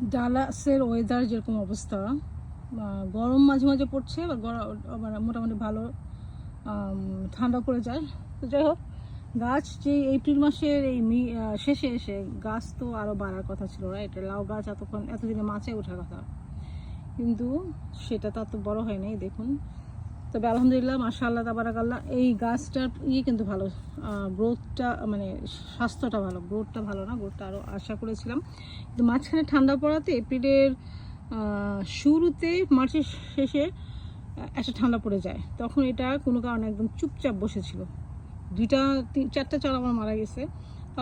ডালাসের weather যেরকম অবস্থা গরম মাঝে মাঝে পড়ছে গরম মানে মোটামুটি ভালো ঠান্ডা পড়ে যায়। তো যাই হোক, গাছ যে এপ্রিল মাসের এই শেষে এসে গাছ তো আরও বাড়ার কথা ছিল রাইট লাউ গাছ এতক্ষণ, এতদিনে মাছে ওঠার কথা। কিন্তু সেটা তো বড় হয় নাই, দেখুন। তবে আলহামদুলিল্লাহ, মাশাআল্লাহ, তাবারাকাল্লাহ, এই গাছটার ইয়ে কিন্তু ভালো। গ্রোথটা মানে স্বাস্থ্যটা ভালো। গ্রোথটা ভালো না গ্রোথটা আরও আশা করেছিলাম। কিন্তু মাঝখানে ঠান্ডা পড়াতে এপ্রিলের শুরুতে, মার্চের শেষে একটা ঠান্ডা পড়ে যায়। তখন এটা কোনো কারণে একদম চুপচাপ বসেছিল। দুইটা, তিন, চারটা চারা আমার মারা গেছে।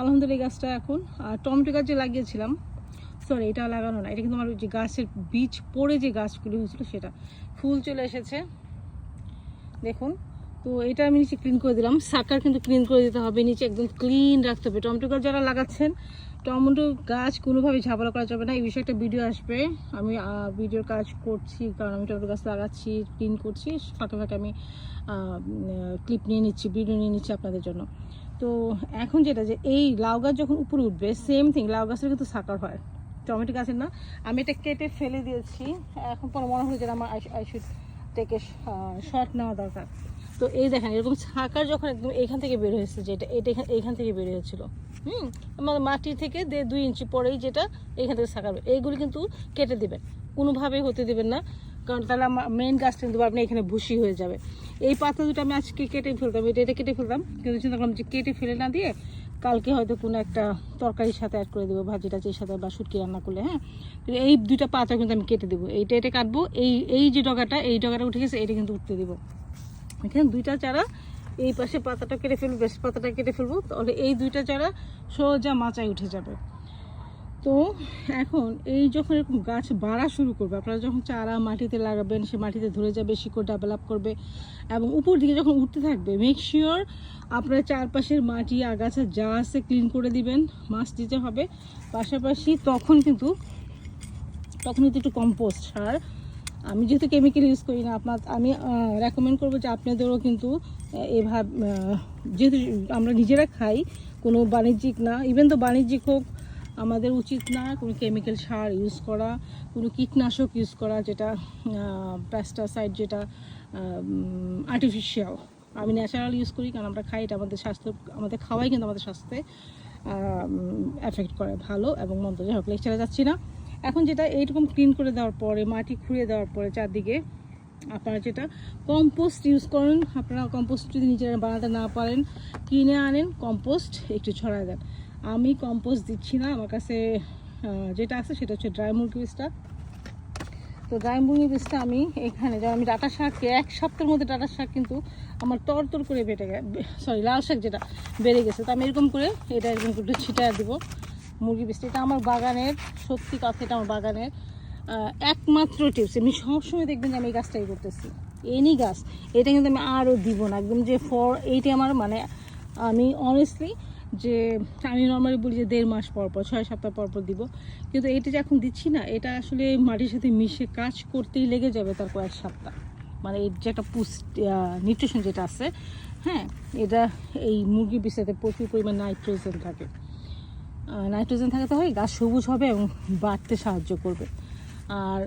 আলহামদুলিল্লাহ গাছটা এখন আর টমেটো গাছ যে লাগিয়েছিলাম সরি এটা লাগানো না। এটা কিন্তু আমার যে গাছের বীজ পড়ে যে গাছগুলি হয়েছিল সেটা। ফুল চলে এসেছে। দেখুন। তো এটা আমি নিচে ক্লিন করে দিলাম। সাকার কিন্তু ক্লিন করে দিতে হবে। নিচে একদম ক্লিন রাখতে হবে। টমেটো গাছ যারা লাগাচ্ছেন, টমেটো গাছ কোনোভাবেই ঝাপড়া করা যাবে না। এই বিষয়ে একটা ভিডিও আসবে। আমি ভিডিওর কাজ করছি, কারণ আমি টমেটো গাছ লাগাচ্ছি ক্লিন করছি। ফাঁকে ফাঁকে আমি ক্লিপ নিয়ে নিচ্ছি ভিডিও নিয়ে নিচ্ছি আপনাদের জন্য। তো এখন যেটা যে, এই লাউ গাছ যখন উপরে উঠবে সেম থিং লাউ গাছের কিন্তু সাকার হয়। টমেটো গাছের না। আমি এটা কেটে ফেলে দিয়েছি। এখন পরে মনে হলো যে আমার আই শুড টেকে শর্ট নেওয়া দরকার। তো এই দেখেন, এরকম ছাকার যখন একদম এইখান থেকে বের হয়েছে যেটা, এটা এখান এইখান থেকে বের হয়েছিল। হুম? আমাদের মাটি থেকে দে দুই ইঞ্চি পরেই যেটা এইখান থেকে ছাকার এইগুলি কিন্তু কেটে দেবেন। কোনোভাবেই হতে দেবেন না। কারণ তাহলে আমার মেন গাছটা কিন্তু আপনি এখানে ভুসি হয়ে যাবে। এই পাতা দুটো আমি আজকে কেটে ফেলতাম। এটা এটা কেটে ফেলতাম। কিন্তু চিন্তা করলাম যে কেটে ফেলে না দিয়ে কালকে হয়তো কোনো একটা তরকারির সাথে অ্যাড করে দেবো, ভাজি টাজির সাথে বা শুটকি রান্না করলে হ্যাঁ? এই দুইটা পাতা কিন্তু আমি কেটে দেবো। এইটা এটা কাটবো, এই এই যে ডগাটা, এই ডগাটা উঠে গেছে, এটা কিন্তু উঠতে দেবো। এখানে দুইটা চারা এই পাশে পাতাটা কেটে ফেলব, বেশ পাতাটা কেটে ফেলব, তাহলে এই দুইটা চারা সোজা মাচায় উঠে যাবে। তো এখন এই যখন এরকম গাছ বাড়া শুরু করবে, আপনারা যখন চারা মাটিতে লাগাবেন, সে মাটিতে ধরে যাবে, শিকড় ডেভেলপ করবে এবং উপর দিকে যখন উঠতে থাকবে মেক শিওর আপনার চারপাশের মাটি, আগাছা যা আছে ক্লিন করে দিবেন, মাছ দিতে হবে। পাশাপাশি তখন কিন্তু তখন কিন্তু একটু কম্পোস্ট সার। আমি যেহেতু কেমিক্যাল ইউজ করি না, আপনার, আমি রেকমেন্ড করব যে আপনাদেরও কিন্তু এভাবে যেহেতু আমরা নিজেরা খাই, কোনো বাণিজ্যিক না ইভেন তো বাণিজ্যিক হোক আমাদের উচিত না কোনো কেমিক্যাল সার ইউজ করা, কোনো কীটনাশক ইউজ করা যেটা প্যাস্টাসাইড যেটা আর্টিফিশিয়াল আমি ন্যাচারাল ইউজ করি কারণ আমরা খাই, এটা আমাদের স্বাস্থ্য, আমাদের খাওয়াই কিন্তু আমাদের স্বাস্থ্যে এফেক্ট করে ভালো এবং মন্দ। যাই হোক লেকচারে যাচ্ছি না। এখন যেটা এইরকম ক্লিন করে দেওয়ার পরে, মাটি খুঁড়ে দেওয়ার পরে চারদিকে আপনারা যেটা কম্পোস্ট ইউজ করেন, আপনারা কম্পোস্ট যদি নিজেরা বানাতে না পারেন, কিনে আনেন কম্পোস্ট একটু ছড়ায় দেন। আমি কম্পোস্ট দিচ্ছি না, আমার কাছে যেটা আছে সেটা হচ্ছে ড্রাই মুরগি বীজটা। তো ড্রাই মুরগি বীজটা আমি এখানে, যেমন আমি ডাটা শাককে এক সপ্তাহের মধ্যে ডাটা শাক কিন্তু আমার তর তর করে বেটে গে সরি লাল শাক যেটা বেড়ে গেছে। তো আমি এরকম করে এটা এরকম করে ছিটায় দিব মুরগি বীজটা। এটা আমার বাগানের, সত্যি কথা এটা আমার বাগানের একমাত্র টিপস আমি সবসময় দেখবেন যে আমি এই গাছটাই করতেছি। এনি গাছ, এটা কিন্তু আমি আরও দিব না। একদম যে ফর এইটা আমার মানে আমি অনেস্টলি যে আমি নর্মালি বলি যে দেড় মাস পর পর, ছয় সপ্তাহ পর পর দিব। কিন্তু এটা যে এখন দিচ্ছি না, এটা আসলে মাটির সাথে মিশে কাজ করতেই লেগে যাবে তার কয়েক সপ্তাহ। মানে এর যে একটা পুষ্টি নিউট্রিশন যেটা আছে হ্যাঁ এটা এই মুরগির বিষয়তে প্রচুর পরিমাণ নাইট্রোজেন থাকে। নাইট্রোজেন থাকাতে হয় গাছ সবুজ হবে এবং বাড়তে সাহায্য করবে। আর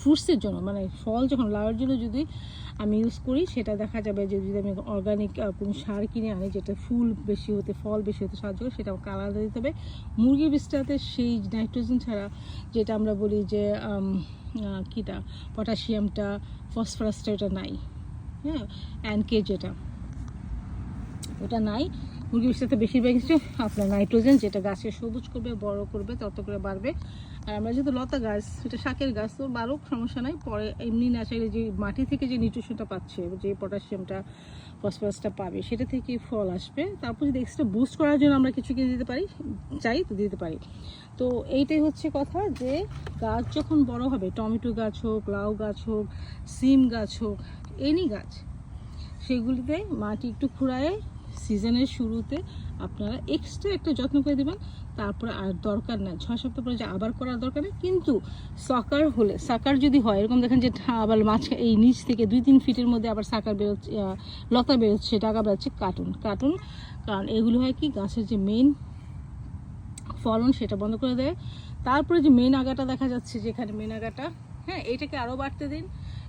ফ্রুটসের জন্য মানে ফল যখন লাউয়ের জন্য যদি আমি ইউজ করি, সেটা দেখা যাবে যে যদি আমি অর্গানিক কোনো সার কিনে আনি, যেটা ফুল বেশি হতে, ফল বেশি হতে সাহায্য করে, সেটা আমাকে আলাদা দিতে হবে। মুরগির বীজটাতে সেই নাইট্রোজেন ছাড়া, যেটা আমরা বলি যে কীটা পটাশিয়ামটা ফসফরাসটা ওটা নাই। হ্যাঁ অ্যানকে যেটা, ওটা নাই। মুরগির সাথে বেশিরভাগ কিছু আপনার নাইট্রোজেন, যেটা গাছকে সবুজ করবে, বড় করবে, তত করে বাড়বে। আর আমরা যেহেতু লতা গাছ এটা শাকের গাছ, তো বাড়ুক সমস্যা নাই। পরে এমনি ন্যাচারালি যে মাটি থেকে যে নিউট্রিশনটা পাচ্ছে, যে পটাশিয়ামটা ফসফরাসটা পাবে, সেটা থেকে ফল আসবে। তারপর যদি এক্সট্রা বুস্ট করার জন্য আমরা কিছু কিছু দিতে পারি, চাই, তো দিতে পারি। তো এইটাই হচ্ছে কথা যে, গাছ যখন বড় হবে, টমেটো গাছ হোক, লাউ গাছ হোক, সিম গাছ হোক এনি গাছ, সেগুলিতে মাটি একটু খুঁড়ায় সিজনের শুরুতে আপনারা এক্সট্রা একটা যত্ন করে দেবেন। তারপরে আর দরকার নাই ছয় সপ্তাহ পরে যে আবার করার দরকার নেই, কিন্তু সাকার হলে সাকার যদি হয়, এরকম দেখেন যে আবার মাছ এই নিচ থেকে দুই তিন ফিটের মধ্যে আবার সাকার বেরোচ্ছে লতা বেরোচ্ছে টাকা বেরোচ্ছে কার্টুন কার্টুন কারণ এগুলো হয় কি, গাছের যে মেন ফলন সেটা বন্ধ করে দেয়। তারপরে যে মেন আগাটা দেখা যাচ্ছে, যেখানে মেন আগাটা হ্যাঁ এটাকে আরও বাড়তে দিন।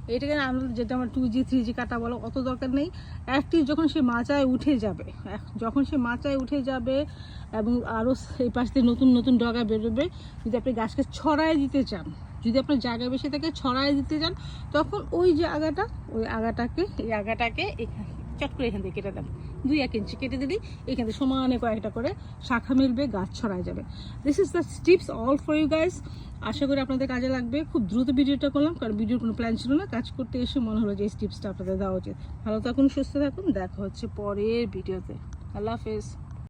এটাকে আমরা যেটা আমরা টু জি থ্রি জি কাটা বলো, অত দরকার নেই। একটি যখন সে মাচায় উঠে যাবে যখন সে মাচায় উঠে যাবে এবং আরও সেই পাশ দিয়ে নতুন নতুন ডগা বেরোবে, যদি আপনি গাছকে ছড়ায় দিতে চান, যদি আপনার জায়গা বেশি থাকে ছড়ায় দিতে চান, তখন ওই যে আগাটা, ওই আগাটাকে, এই আগাটাকে এখানে চট করে এখান থেকে কেটে দেন দুই এক ইঞ্চি কেটে দিলি, এখান থেকে সমানে কয়েকটা করে শাখা মিলবে, গাছ ছড়ায় যাবে। This is the tips all for you guys আশা করি আপনাদের কাজে লাগবে। খুব দ্রুত ভিডিওটা করলাম, কারণ ভিডিওর কোনো প্ল্যান ছিল না। কাজ করতে এসে মনে হলো যে এই টিপসটা আপনাদের দেওয়া উচিত। ভালো থাকুন, সুস্থ থাকুন। দেখা হচ্ছে পরের ভিডিওতে। আল্লাহ হাফেজ।